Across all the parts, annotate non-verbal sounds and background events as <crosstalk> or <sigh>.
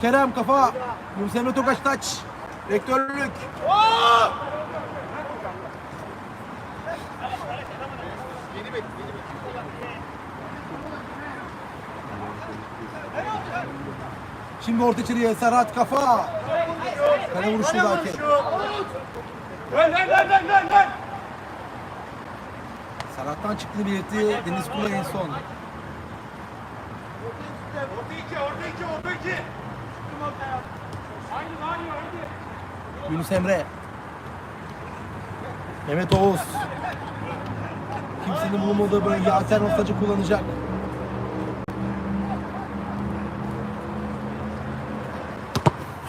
Kerem kafa. Yunus Emre Tokaç taç. Rektörlük. Şimdi orta içeriye Serhat kafa. Kale vuruşu belki. Dön dön dön dön dön dön. Serhat'tan çıktığını belirtti Deniz Kula en son. Orta iki, orta iki, orta iki. Yunus Emre. Mehmet Oğuz. Kimsenin bulunmadığı bölge alternat sacı kullanacak.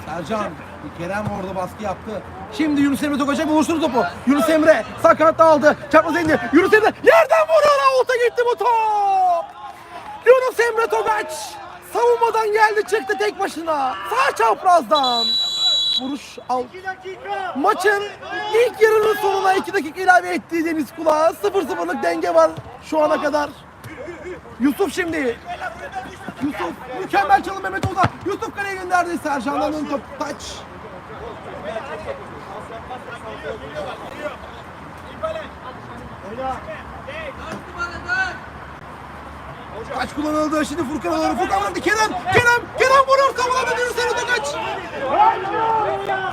Sercan. Kerem orada baskı yaptı. Şimdi Yunus Emre Tokaç'a buluşturdu topu. Yunus Emre sakat aldı. Çapraz indi. Yunus Emre yerden vuruyor. Avuta gitti bu top. Yunus Emre Tokaç savunmadan geldi çıktı tek başına. Sağ çaprazdan. Vuruş al. Maçın ilk yarının sonuna 2 dakika ilave ettiği Deniz Kulağı. 0-0'lık denge var şu ana kadar. Yusuf şimdi. Yusuf mükemmel çalım Mehmet Ozan. Yusuf kaleye gönderdi. Sercan'dan ön top taç. Kaç kullanıldı şimdi Furkan alıyor. Furkan verdi Kerem. Kerem. Kerem vuruyor. Kavulamadı Yunus Emre Tokaç.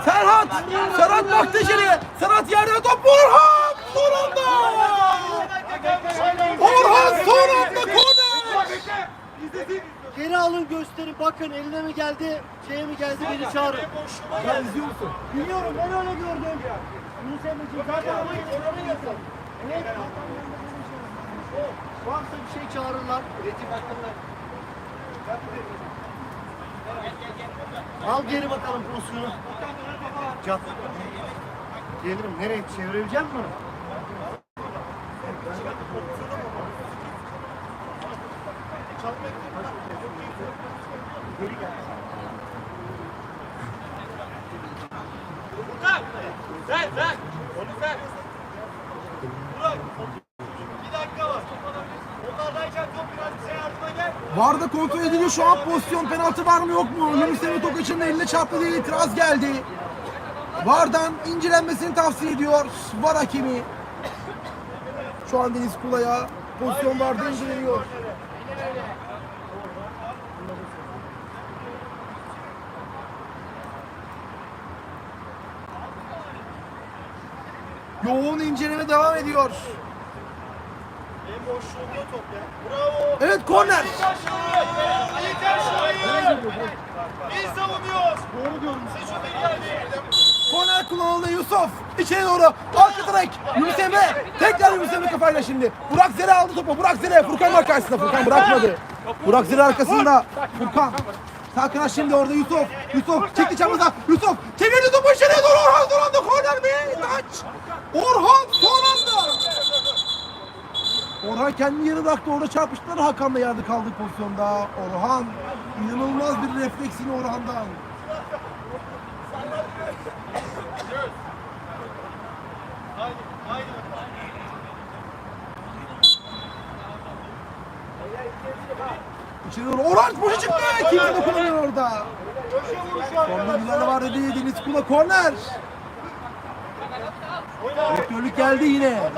Serhat. Serhat baktı içeriye. Serhat yerde top. Orhan. Son anda. Orhan son anda korner. Geri alın gösterin bakın eline mi geldi şeye mi geldi beni çağırın. Sen izliyor musun? Biliyorum ben öyle gördüm. Yunus Emre'ciğim zaten ama Evet. Varsa bir şey çağırırlar. Al geri bakalım pozisyonu. Can. Gelirim. Nereye çevirebileceğim mi? Furkan. Sen sen. Onu sen. Burak. Bir dakika var. Onlardayken top biraz bize yardıma gel. Varda kontrol ediliyor şu an pozisyon penaltı var mı yok mu? Yunus Emre Tokaç'ın eline çarptı diye itiraz geldi. Vardan incelenmesini tavsiye ediyor Var hakemi. Şu an Deniz Kula'ya pozisyon vardı inceleniyor. Yoğun inceleme devam ediyor. Boşluğunda top ya. Bravo. Evet korner. Karşılayın. Biz savunuyoruz. Doğru diyorum. Siz şu beni geldi. Korner kullanıldı Yusuf. İçeri doğru. Arka direk. Yunus Emre. Tekrar Yunus Emre kafayla şimdi. Burak Zere aldı topu. Burak Zere. Furkan var karşısında. Furkan bırakmadı. Burak Zere arkasında. Furkan. Sağ kanat şimdi orada Yusuf. Yusuf çekti çaprazdan. Yusuf çevirdi topu içeriye doğru. Orhan son anda korner mi? Taç. Orhan. Orhan kendini yere bıraktı. Orada çarpıştılar. Hakan'la yerde kaldık pozisyonda. Orhan. inanılmaz bir refleksini Orhan'dan. İçeri doğru Orhan boşa çıktı. Kimse dokunamıyor orada. Son müdahale var dedi Deniz Kula korner. Rektörlük geldi yine.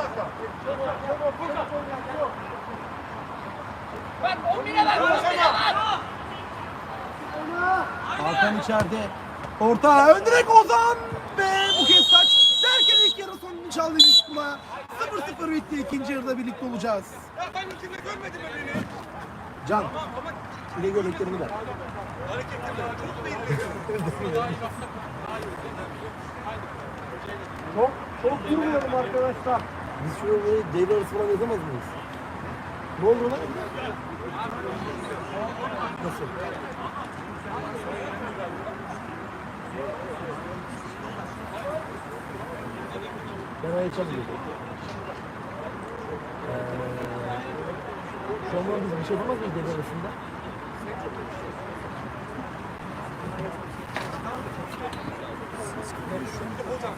Hakan içeride. Orta ön direk Ozan ve bu kez taç. Derken ilk yarı sonunu çaldı Deniz Kula. 0-0 bitti. İkinci yarıda birlikte olacağız. Can. İle göbeklerini ver. Hareketler <laughs> çok belli. Çok çok durmuyorum arkadaşlar. Biz şöyle böyle devre arası falan yazamaz mıyız? Ne oldu lan? Nasıl? Ben ayı çalıyorum. Ee, şu an biz bir şey yapamaz mıyız devre arasında? Hocam.